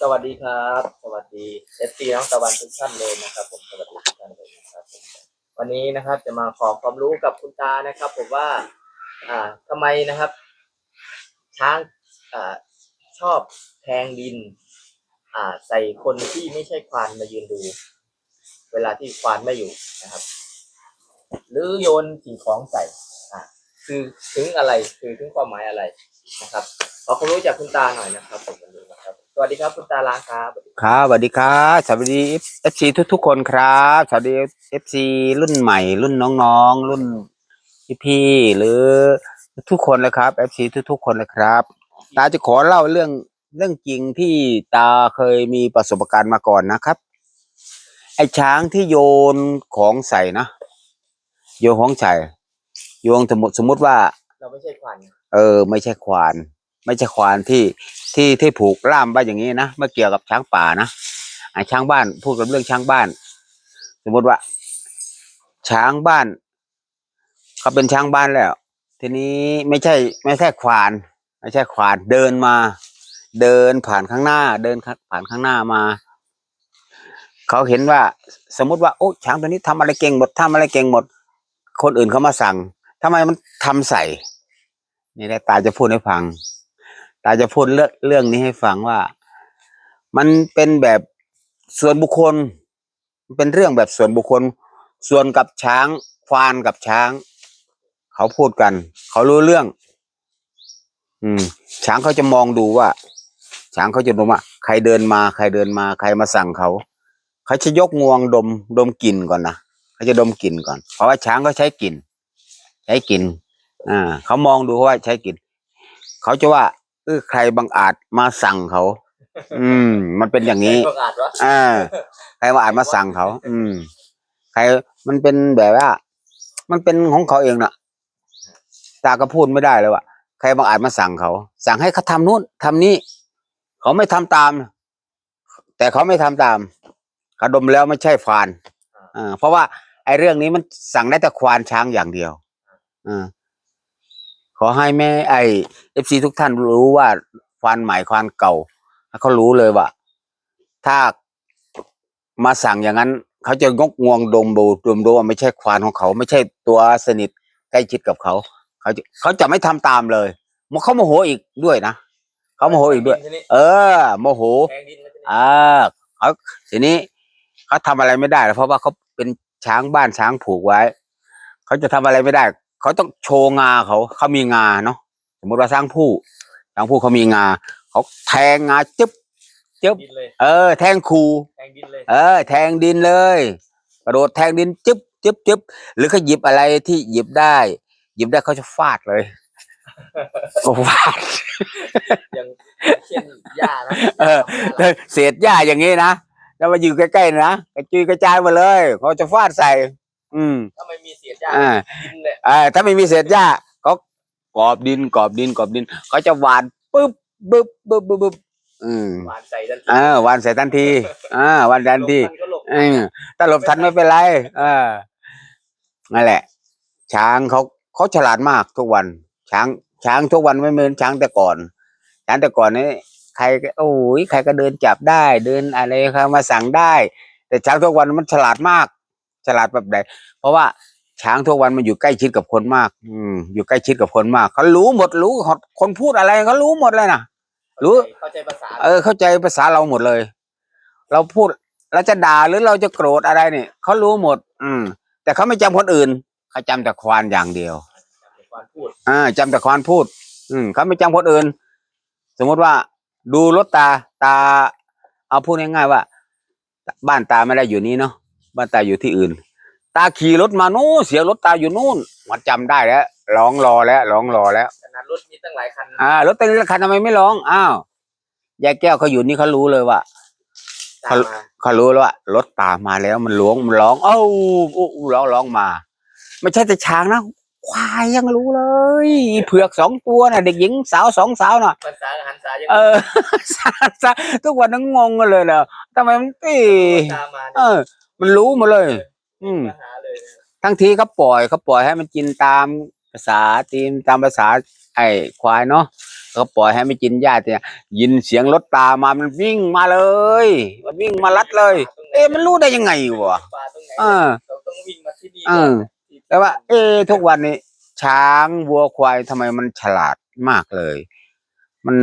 สวัสดีครับ สวัสดีเอฟซีน้องตะวันทุกท่านเลยนะครับผมสวัสดีทุกท่านเลยนะครับวันนี้นะครับจะมาขอความรู้กับคุณตานะครับ ผมว่า อ่าทำไมนะครับ ช้างอ่าชอบแทงดิน อ่า ใส่คนที่ไม่ใช่ควานมายืนดู เวลาที่ควานไม่อยู่นะครับ หรือโยนสิ่งของใส่อ่าคือถึงอะไรคือถึงความหมายอะไรนะครับขอความรู้จากคุณตาหน่อยนะครับผมวันนี้นะครับ สวัสดีครับคุณตาลางครับครับสวัสดีครับสวัสดีเอฟซีทุกๆคนครับ สวัสดีเอฟซีรุ่นใหม่ รุ่นน้องๆ รุ่นพี่ๆหรือทุกคนเลยครับเอฟซีทุกๆคนเลยครับตาจะขอเล่าเรื่องเรื่องจริงที่ตาเคยมีประสบการณ์มาก่อนนะครับ ไอ้ช้างที่โยนของใส่นะโยนของใส่โยนสมมติสมมติว่า เราไม่ใช่ควานเออ ไม่ใช่ควาน ไม่ใช่ควานที่ที่ที่ผูกล่ามไว้อย่างนี้นะไม่เกี่ยวกับช้างป่านะไอ้ช้างบ้านพูดกับเรื่องช้างบ้าน สมมติว่า ช้างบ้านเขาเป็นช้างบ้านแล้ว ทีนี้ไม่ใช่ไม่ใช่ควาน ไม่ใช่ควานเดินมา เดินผ่านข้างหน้า เดินผ่านข้างหน้ามาเขาเห็นว่าสมมติว่าโอ้ช้างตัวนี้ทำอะไรเก่งหมดทำอะไรเก่งหมด คนอื่นเขามาสั่งทำไมมันทำใส่ นี่แหละตาจะพูดให้ฟัง ตาจะพูดเรื่องเรื่องนี้ให้ฟังว่า มันเป็นแบบส่วนบุคคล เป็นเรื่องแบบส่วนบุคคล ส่วนกับช้างควานกับช้าง เขาพูดกัน เขารู้เรื่อง อืม ช้างเขาจะมองดูว่า ช้างเขาจะดูว่าใครเดินมา ใครเดินมา ใครมาสั่งเขา เขาจะยกงวงดมดมกลิ่นก่อนนะเขาจะดมกลิ่นก่อน เพราะว่าช้างเขาใช้กลิ่นใช้กลิ่นอ่าเขามองดูว่าใช้กลิ่นเขาจะว่า เออใครบังอาจมาสั่งเขา อืม มันเป็นอย่างนี้ใครประกาศวะอ่า ใครมาอาจมาสั่งเขา อืม ใครมันเป็นแบบว่า มันเป็นของเขาเองน่ะ ตาก็พูดไม่ได้เลยว่าใครบางอาจมาสั่งเขา สั่งให้เขาทำนู่นทำนี่ เขาไม่ทำตาม แต่เขาไม่ทำตามเขาดมแล้วไม่ใช่ควานอ่าเพราะว่าไอ้เรื่องนี้มันสั่งได้แต่ควานช้างอย่างเดียวอ่า ขอให้แม่ไอเอฟซีทุกท่านรู้ว่าควานใหม่ควานเก่าเขารู้เลยว่า ถ้ามาสั่งอย่างนั้น เขาจะงกงวงดมดูดมดูว่าไม่ใช่ควานของเขา ไม่ใช่ตัวสนิทใกล้ชิดกับเขา เขาจะเขาจะไม่ทำตามเลยมันเขาโมโหอีกด้วยนะเขาโมโหอีกด้วย เออโมโหอ่าเขาทีนี้เขาทำอะไรไม่ได้เพราะว่าเขาเป็นช้างบ้านช้างผูกไว้ เขาจะทำอะไรไม่ได้ เขาต้องโชว์งาเขาเขามีงาเนาะสมมติว่าช้างผู้ช้างผู้เขามีงาเขาแทงงาจึ๊บจึ๊บดินเลยเออ แทงคูแทงดินเลยเออ แทงดินเลยกระโดดแทงดินจึ๊บจึ๊บจึ๊บหรือเขาหยิบอะไรที่หยิบได้ หยิบได้เขาจะฟาดเลยก็ฟาดยังเช่นหญ้านะเออเศษหญ้าอย่างนี้นะแล้วมาอยู่ใกล้ๆนะกระจุยกระจายหมาเลยเขาจะฟาดใส่ อืม ถ้าไม่มีเศษหญ้าอ่า ดินเลยเออถ้าไม่มีเศษหญ้าเขากอบดินกอบดินกอบดินเขาจะหวานปึ๊บปึ๊บปึ๊บปึ๊บปึ๊บอืมหวานใส่ดันอ่าหวานใส่ทันทีอ่าหวานทันทีลมพัดก็หลบเออถ้าหลบทันไม่เป็นไร เออนั่นแหละ ช้างเขาเขาฉลาดมากทุกวัน ช้าง ช้างทุกวันไม่เหมือนช้างแต่ก่อน ช้างแต่ก่อนนี่ใครก็โอ้ยใครก็เดินจับได้ เดินอะไรเขามาสั่งได้ แต่ช้างทุกวันมันฉลาดมาก ฉลาดแบบไหนเพราะว่าช้างทุกวันมันอยู่ใกล้ชิดกับคนมาก อืมอยู่ใกล้ชิดกับคนมากเขารู้หมดรู้หมดคนพูดอะไรเขารู้หมดเลยนะรู้เข้าใจภาษาเออเข้าใจภาษาเราหมดเลย เราพูดเราจะด่าหรือเราจะโกรธอะไรเนี่ยเขารู้หมด อืม แต่เขาไม่จำคนอื่นเขาจำแต่ควานอย่างเดียวความพูดอ่าจำแต่ควานพูด อืมเขาไม่จำคนอื่น สมมติว่า ดูรถตาตา เอาพูดง่ายๆว่า บ้านตาไม่ได้อยู่นี่เนาะ บ้านตาอยู่ที่อื่น ตาขี่รถมานู้นเสียรถตาอยู่นู่นมันจำได้แล้วร้องรอแล้วร้องรอแล้วขนาดรถมีตั้งหลายคันอ่ารถเต็มคันทำไมไม่ร้องอ้าวยายแก้วเขาอยู่นี่เขารู้เลยว่าตามมาเขารู้แล้วว่ารถตามมาแล้วมันร้องมันร้องเอ้าอู้อู้ร้องร้องมา ไม่ใช่แต่ช้างนะควายยังรู้เลยเผือกสองตัวน่ะ เด็กหญิงสาวสองสาวน่ะภาษาหันษายังเออสาสาทุกวันนั้นงงกันเลยเนอะทำไมมันตีตามมาเออ มันรู้หมาเลย อืมมาหาเลยนะทั้งทีเขาปล่อยเขาปล่อยให้มันกินตามภาษาตีมตามภาษา ไอ้ควายเนาะก็ปล่อยให้ไม่กินหญ้าเนี่ยยินเสียงรถตามมามันวิ่งมาเลย มันวิ่งมาลัดเลย เอ๊ะมันรู้ได้ยังไงวะปลาตรงไหนเออเราต้องวิ่งมาที่นี่เออแต่ว่า เอ๊ะทุกวันนี้ ช้างวัวควายทำไมมันฉลาดมากเลย มัน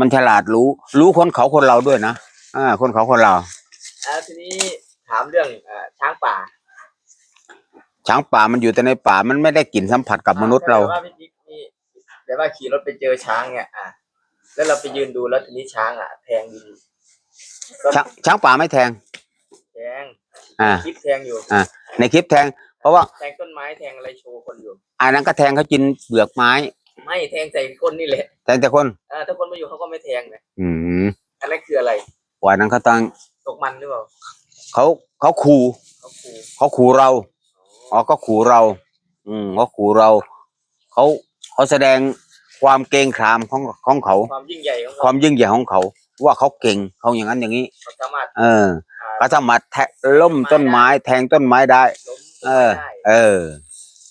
มันฉลาดรู้ รู้คนเขาคนเราด้วยนะอ่าคนเขาคนเราอ่าทีนี้ ถามเรื่องเอ่อช้างป่าช้างป่ามันอยู่แต่ในป่ามันไม่ได้กลิ่นสัมผัสกับมนุษย์เรา แต่ว่าพี่จิ๊กนี่แต่ว่าขี่รถไปเจอช้างเนี่ยอะแล้วเราไปยืนดูแล้วทีนี้ช้างอะแทงดีช้างช้างป่าไม่แทง แทงอ่าคลิปแทงอยู่ในคลิปแทง เพราะว่าแทงต้นไม้แทงอะไรโชว์คนอยู่ อันนั้นก็แทงเขากินเปลือกไม้ ไม่แทงใส่คนนี่แหละแทงแต่คน เออถ้าคนไม่อยู่เขาก็ไม่แทงนะอืมอันนั้นคืออะไร วันนั้นเขาตั้งตกมันหรือเปล่า เขาเขาขู่เขาคูเขาขู่เราอ๋อก็ขู่เรา อืมเขาขู่เราเขาเขาแสดงความเกรงขามของของเขา ความยิ่งใหญ่ของคเขาวามยิ่งใหญ่ของเขา ว่าเขาเก่งเขาอย่างนั้นอย่างนี้ เขาสามารถเอออ่าเขาสามารถแทะล้มต้นไม้แทงต้นไม้ได้ ล้มเออได้เออ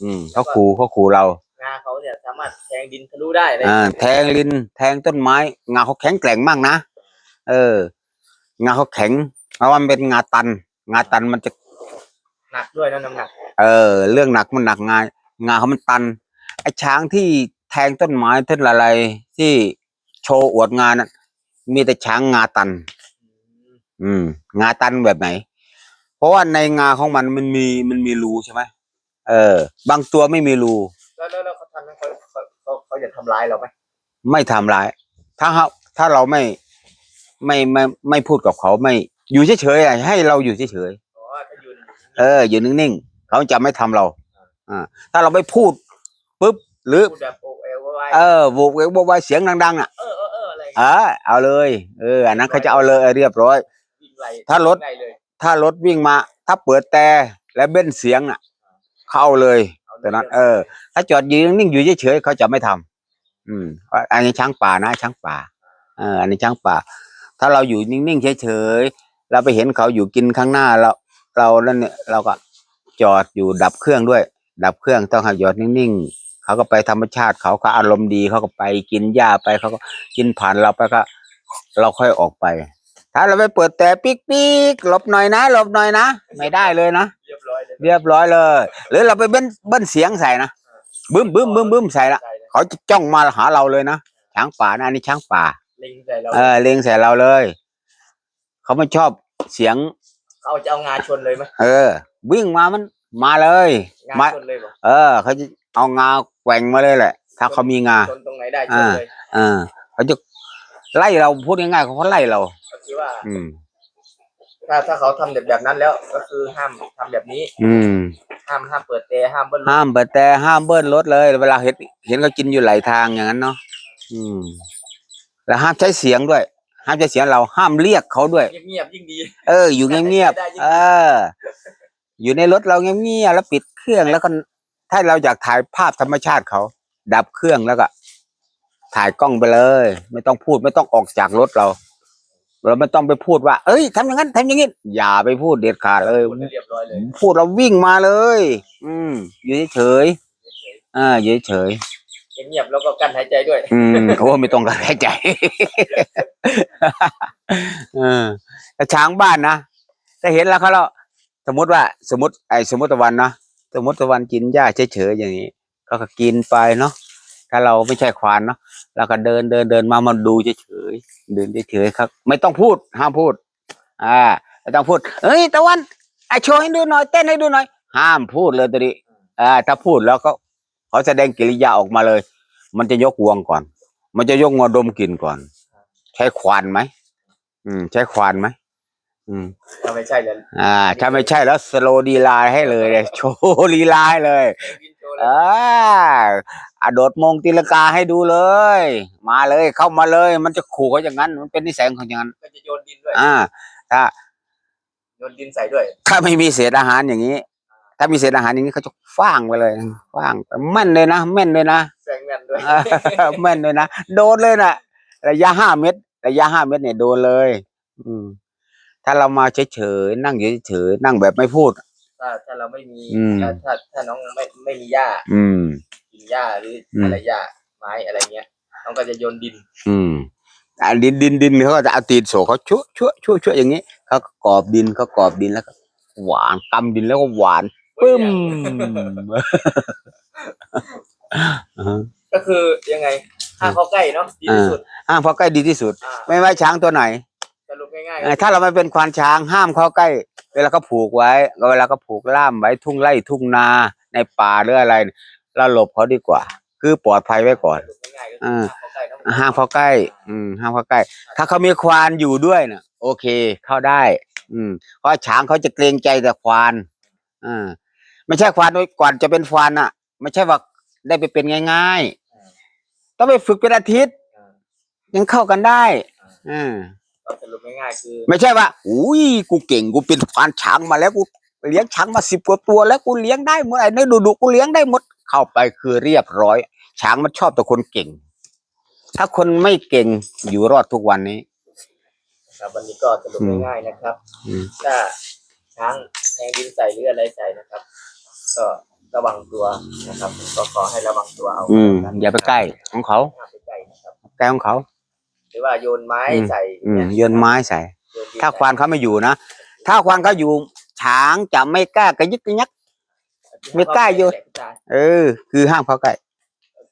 อืมเขาขู่เขาขู่เรางาเขาเนี่ยสามารถแทงดินทะลุได้เลยอ่าแทงลินแทงต้นไม้งาเขาแข็งแกร่งมากนะเออ งาเขาแข็ง เพราะว่ามันเป็นงาตัน งาตันมันจะ หนักด้วยนะน้ำหนักเออ เรื่องหนักมันหนักงานงาเขามันตัน ไอ้ช้างที่แทงต้นไม้ต้นอะไรที่โชว์อวดงานน่ะมีแต่ช้างงาตัน อืม งาตันแบบไหน เพราะว่าในงาของมันมันมีมันมีรูใช่ไหมเออ บางตัวไม่มีรู แล้วแล้วแล้วเขาทำให้เขาเขาเขาเขาจะทำร้ายเราไหมไม่ทำร้าย ถ้าเราถ้าเราไม่ไม่ไม่ไม่พูดกับเขาไม่ อยู่เฉยๆอะให้เราอยู่เฉยอ๋อถ้ายืนอยู่ๆเออ อยู่นิ่งๆเขาจะไม่ทำเราอ่าถ้าเราไม่พูดปุ๊บหรือ พูดแบบโอเอลไว้เออโวกเวกโวกวายเสียงดังๆอะเออเออเอออะไรเออเอาเลยเอออันนั้นเขาจะเอาเลยเรียบร้อย วิ่งไล่ถ้ารถไล่เลยถ้ารถวิ่งมา ถ้าเปิดแต่และเบ้นเสียงน่ะ เข้าเลยเอาลยแต่นั้นเออ ถ้าจอดยืนนิ่งอยู่เฉยๆเขาจะไม่ทำอืม อันนี้ช้างป่านะช้างป่าเอออันนี้ช้างป่า ถ้าเราอยู่นิ่งๆเฉยๆ เราไปเห็นเขาอยู่กินข้างหน้าเราเรานั่นเนี่ยเราก็จอดอยู่ดับเครื่องด้วย ดับเครื่องต้องให้จอดนิ่งๆเขาก็ไปธรรมชาติเขาก็อารมณ์ดีเขาก็ไปกินหญ้าไปเขาก็กินผ่านเราไปก็ เราค่อยออกไป ถ้าเราไปเปิดแต่ปิ๊กปิ๊กหลบหน่อยนะหลบหน่อยนะไม่ได้เลยนะเรียบร้อยเลยเรียบร้อยเลย หรือเราไปเบิ้ลเบิ้ลเสียงใส่นะบึ้มบึ้มบึ้มบึ้มใส่ละใช่เลยเขาจะจ้องมาหาเราเลยนะช้างป่านะอันนี้ช้างป่าเล็งใส่เราเออเล็งใส่เราเลย เขาไม่ชอบเสียง เขาจะเอางาชนเลยไหมเออ วิ่งมามันมาเลย งามาชนเลยบอกเออ เขาจะเอางาแกว่งมาเลยแหละ ถ้าเขามีงา ชนตรงไหนได้ชนอ่าเลยเออเขาจะไล่เราพูดง่ายๆเขาไล่เรา ก็คือว่า อืม ถ้าถ้าเขาทำแบบแบบนั้นแล้ว ก็คือห้ามทำแบบนี้ อืม ห้ามห้ามเปิดแต่ห้ามเบิ้ลรถห้ามเปิดแต่ห้ามเบิ้ลรถเลย เวลาเห็นเห็นเขากินอยู่หลายทางอย่างนั้นเนาะอืม แล้วห้ามใช้เสียงด้วย ห้ามใช้เสียงเราห้ามเรียกเขาด้วย เงียบๆยิ่งดี เออ อยู่เงียบได้ยิ่งดีๆเออ อยู่ในรถเราเงียบๆแล้วปิดเครื่องแล้วก็ถ้าเราอยากถ่ายภาพธรรมชาติเขา ดับเครื่องแล้วก็ ถ่ายกล้องไปเลย ไม่ต้องพูดไม่ต้องออกจากรถเรา เราไม่ต้องไปพูดว่า เอ้ยทำอย่างนั้นทำอย่างนี้อย่าไปพูดเด็ดขาดเลยพูดให้เรียบร้อยเลยพูดเราวิ่งมาเลย อืมอยู่เฉยๆอ่าอยู่เฉย เงียบๆแล้วก็กั้นหายใจด้วย อืมโอ้ไม่ต้องการหายใจเออแต่ช้างบ้านนะถ้าเห็นแล้วเขาเราสมมติว่าสมมติไอ้สมมติตะวันนะสมมติตะวันกินหญ้าเฉยๆอย่างนี้ก็ก็กินไปเนาะถ้าเราไม่ใช่ควานเนาะเราก็เดินเดินเดินมามาดูเฉยๆเดินเฉยๆครับ ไม่ต้องพูดห้ามพูด อ่าไม่ต้องพูดเอ้ยตะวันไอโชว์ให้ดูหน่อยเต้นให้ดูหน่อย ห้ามพูดเลยตัวนี้อ่าถ้าพูดแล้วก็ เขาแสดงกิริยาออกมาเลย มันจะยกงวงก่อน มันจะยกงวดมกลินก่อน ใช้ควานไหมอืม ใช้ควานไหมอืมถ้าไม่ใช่เลยอ่า ถ้าไม่ใช่แล้วสโลดีลาให้เลยเลยโชว์ลีลาให้เลยวินโชว์เลยอ่าอะโดดมงตีลงกาให้ดูเลย มาเลยเข้ามาเลย มันจะขู่เขาอย่างนั้น มันเป็นนิสัยของอย่างนั้นก็จะโยนดินด้วยอ่า ถ้าโยนดินใส่ด้วย ถ้าไม่มีเศษอาหารอย่างนี้ ถ้ามีเศษอาหารอย่างนี้เขาจะฟ้างไปเลยฟ้างไปแม่นเลยนะแม่นเลยนะแสงเงินด้วยเออแม่นเลยนะโดนเลยนะระยะห้าเมตร ระยะห้าเมตรเนี่ยโดนเลย อืม ถ้าเรามาเฉยๆนั่งเฉยๆนั่งแบบไม่พูดถ้าถ้าเราไม่มีอืมถ้าถ้าถ้าน้องไม่ไม่มีหญ้าอืมกินหญ้าหรืออืมอะไรหญ้าไม้อะไรเงี้ยมันก็จะโยนดิน อืมอ่าดินดินดินเขาก็จะเอาตีนโศกเขาชั่วชั่วชั่วชั่วอย่างนี้เขาก็กรอบดินเขากรอบดินแล้วก็หวานกำดินแล้วก็หวาน ปึ้มอ่าฮะก็คือยังไงห้ามเข้าใกล้เนาะดีที่สุดห้ามเข้าใกล้ดีที่สุด อ่าไม่ว่าช้างตัวไหนสรุปง่ายๆเออถ้าเราไม่เป็นควานช้างห้ามเข้าใกล้ เวลาเขาผูกไว้เวลาเขาผูกล่ามไว้ทุ่งไร่ทุ่งนาในป่าหรืออะไรเราหลบเขาดีกว่า คือปลอดภัยไว้ก่อน สรุปง่ายๆก็คือห้ามเข้าใกล้เนาะห้ามเข้าใกล้ อืมห้ามเข้าใกล้ ถ้าเขามีควานอยู่ด้วยน่ะ โอเค เข้าได้ อืม เพราะช้างเขาจะเกรงใจแต่ควาน อ่า ไม่ใช่ควานโดยก่อนจะเป็นควานอะ ไม่ใช่ว่าได้ไปเป็นง่าย ๆ ต้องไปฝึกเป็นอาทิตย์อ่ายังเข้ากันได้อ่าก็สรุปง่ายๆคือ ไม่ใช่ว่าอุ้ยกูเก่งกูเป็นควานช้างมาแล้วกูเลี้ยงช้างมาสิบกว่าตัวแล้วกูเลี้ยงได้หมดไอ้ในดุดุๆกูเลี้ยงได้หมดเข้าไปคือเรียบร้อย ช้างมันชอบแต่คนเก่ง ถ้าคนไม่เก่งอยู่รอดทุกวันนี้ ครับวันนี้ก็สรุปอืมง่ายๆนะครับอืมถ้าช้างแทงดินใส่หรืออะไรใส่นะครับ ก็ระวังตัวนะครับ ก็ขอให้ระวังตัวเอาอืมกันอย่าไปใกล้ของเขาอย่าไปใกล้นะครับใกล้ของเขา หรือว่าโยนไม้อืมใส่อืมเนี่ยโยนไม้ใส่ โยนดินถ้าควานเขาไม่อยู่นะ ถ้าควานเขาอยู่ช้างจะไม่กล้ากระยึกกระยัก ไม่กล้าโยน เออ คือห้ามเข้าใกล้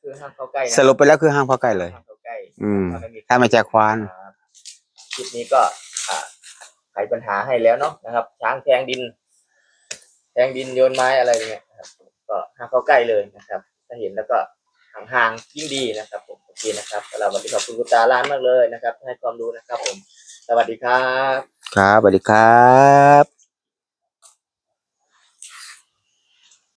คือห้ามเข้าใกล้นะสรุปไปแล้วคือห้ามเข้าใกล้เลย ห้ามเข้าใกล้อืม ถ้าไม่มีถ้าไม่ใช่ควาน ครับคลิปนี้ก็อ่าไขปัญหาให้แล้วเนาะนะครับ ช้างแทงดิน แทงดินโยนไม้อะไรเนี่ยครับก็ห้ามเข้าใกล้เลยนะครับ ถ้าเห็นแล้วก็ห่างๆยิ่งดีนะครับ ผมโอเคนะครับสำหรับวันนี้ขอบคุณคุณตาล้านมากเลยนะครับให้ความรู้นะครับ ผม สวัสดีครับ ครับสวัสดีครับ